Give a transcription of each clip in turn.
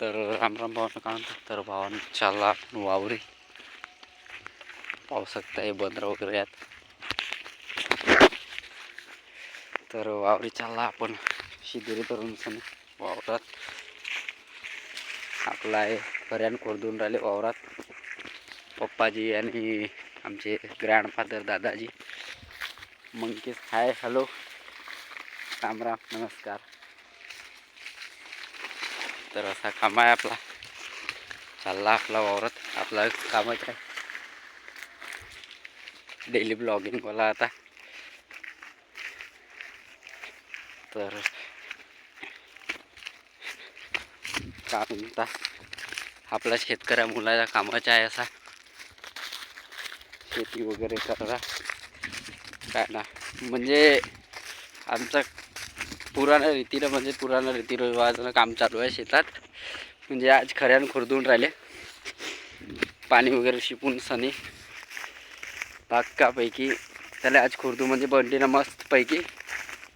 तर रामराम भावानं काय म्हणतात? तर भावानं चालला आपण वावरे. पाहू शकता हे बंदर वगैरे आहेत. तर वावरी चालला आपण शिदोरी धरून सण वावरात. आपला आहे खऱ्यान खोदून राहिले वावरात. पप्पाजी आणि आमचे ग्रँडफादर दादाजी. मंकेश हाय हॅलो राम राम नमस्कार. तर असा काम आहे आपला. चालला आपला वावरत. आपला कामच आहे. डेली ब्लॉगिंगवाला आता. तर काय म्हणता आपला शेतकऱ्या मुलाच्या कामाचा आहे असा. शेती वगैरे करा. काय ना. म्हणजे आमचा पुराणा रीतीनं म्हणजे पुराणा रीतीरिवाजानं काम चालू आहे शेतात. म्हणजे आज खऱ्यानं खुरदून राहिले. पाणी वगैरे शिपून सनी. पाक्कापैकी. त्याला आज खुर्दू म्हणजे बंडीनं मस्तपैकी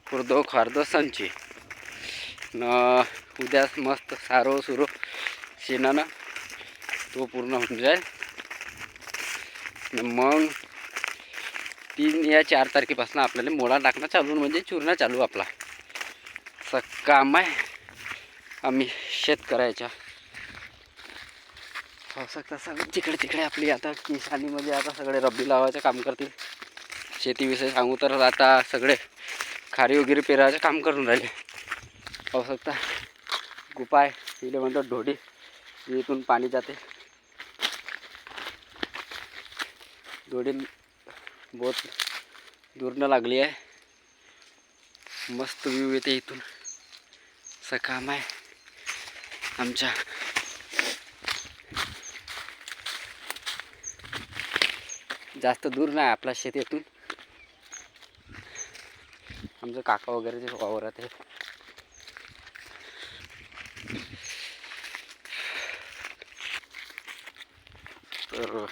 खुर्दो खारदो संची. न उद्या मस्त सारो सुरो शेणानं तो पूर्ण होऊन जाईल. मग तीन या चार तारखेपासून आपल्याला मोळा टाकणं चालू म्हणजे चूर्ण चालू आपला. असं काम आहे. आम्ही शेतकऱ्याच्या पावसात सगळं तिकडे तिकडे आपली आता किसानीमध्ये आता सगळे रब्बी लावायचं काम करतील. शेतीविषयी सांगू तर आता सगळे खारी वगैरे पेरायचं काम करून राहिले. पावसात गुपाय इथे म्हणतात ढोडी. इथून पाणी जाते. ढोडी बहुत दूरनं लागली आहे. मस्त व्ह्यू येते इथून. असं काम आहे. आमच्या जास्त दूर नाही आपला शेतीतून. आमचं काका वगैरे ते वावरात आहे तर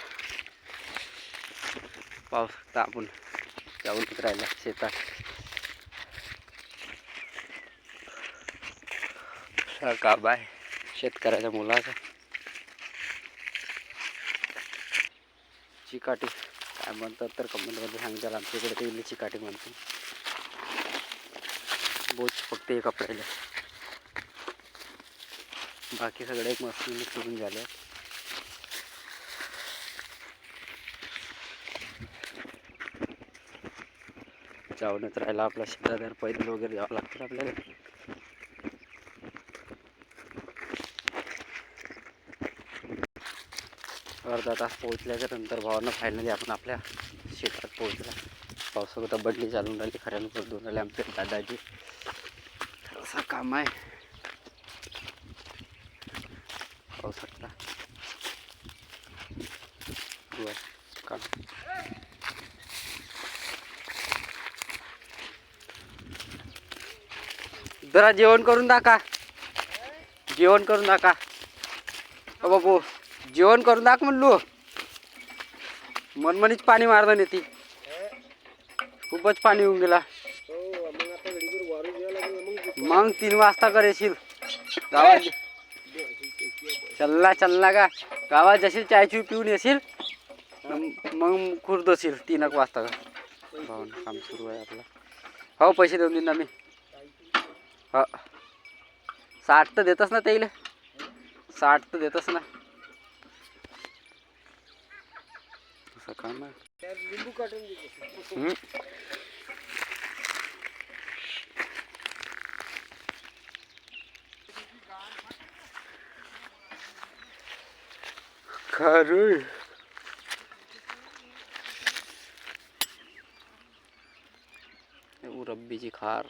पाऊस आपण जाऊन राहिला शेतात. हा काम आहे शेतकऱ्याच्या मुलाचा. चिकाटी. काय म्हणतात तर कमेंटमध्ये सांगताल आमच्याकडे ते इल्ली चिकाटी म्हणते. बोच फक्त एक कपड्याला बाकी सगळे एक मशीन करून झाले. जाऊनच राहिला आपला शेतादार पैदल वगैरे जावं लागतं आपल्याला. अर्धा तास पोहोचल्याच्या नंतर भावांना फायनली आपण आपल्या शेतात पोहोचला. पावसाळ्यात बदली चालून राहिली खऱ्यानं पडून राहिले आमचे दादाजी. असा असं काम आहे. पावसाळ्यात काम. जरा जेवण करून दाखा. जेवण करून दाखा. अ बाबू. जेवण करून दाख म्हणलो. मनमनीच पाणी मारलं नेती खूपच पाणी होऊन गेला. मग तीन वाजता कर येशील. गावात चल्ला चल्ला का गावात जशील चायची पिऊन येशील. मग- मग खुर्दशील तीन एक वाजता. का भाऊन काम सुरू आहे आपलं. हो पैसे देऊन देईन ना मी. हो. साठ तर देतच ना त्याला साठ तर देतच ना. असं काम आहे. खरं। रब्बीची खार।